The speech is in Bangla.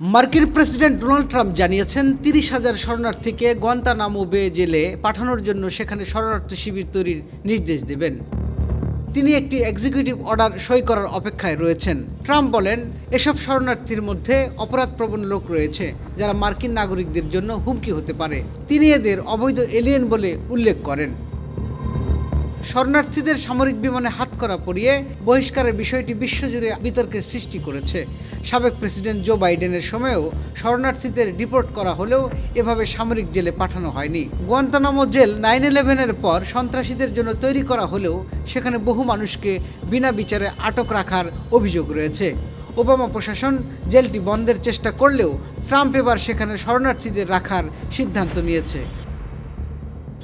মার্কিন প্রেসিডেন্ট ডোনাল্ড ট্রাম্প জানিয়েছেন, তিরিশ হাজার শরণার্থীকে গোয়ান্তানামো বে জেলে পাঠানোর জন্য সেখানে শরণার্থী শিবির তৈরির নির্দেশ দেবেন। তিনি একটি এক্সিকিউটিভ অর্ডার সই করার অপেক্ষায় রয়েছেন। ট্রাম্প বলেন, এসব শরণার্থীর মধ্যে অপরাধপ্রবণ লোক রয়েছে, যারা মার্কিন নাগরিকদের জন্য হুমকি হতে পারে। তিনি এদের অবৈধ এলিয়েন বলে উল্লেখ করেন। শরণার্থীদের সামরিক বিমানে হাতকড়া পরিয়ে বহিষ্কারের বিষয়টি বিশ্বজুড়ে বিতর্কের সৃষ্টি করেছে। সাবেক প্রেসিডেন্ট জো বাইডেনের সময়েও শরণার্থীদের ডিপোর্ট করা হলেও এভাবে সামরিক জেলে পাঠানো হয়নি। গোয়ান্তানামো জেল নাইন ইলেভেনের পর সন্ত্রাসীদের জন্য তৈরি করা হলেও সেখানে বহু মানুষকে বিনা বিচারে আটক রাখার অভিযোগ রয়েছে। ওবামা প্রশাসন জেলটি বন্ধের চেষ্টা করলেও ট্রাম্প এবার সেখানে শরণার্থীদের রাখার সিদ্ধান্ত নিয়েছে।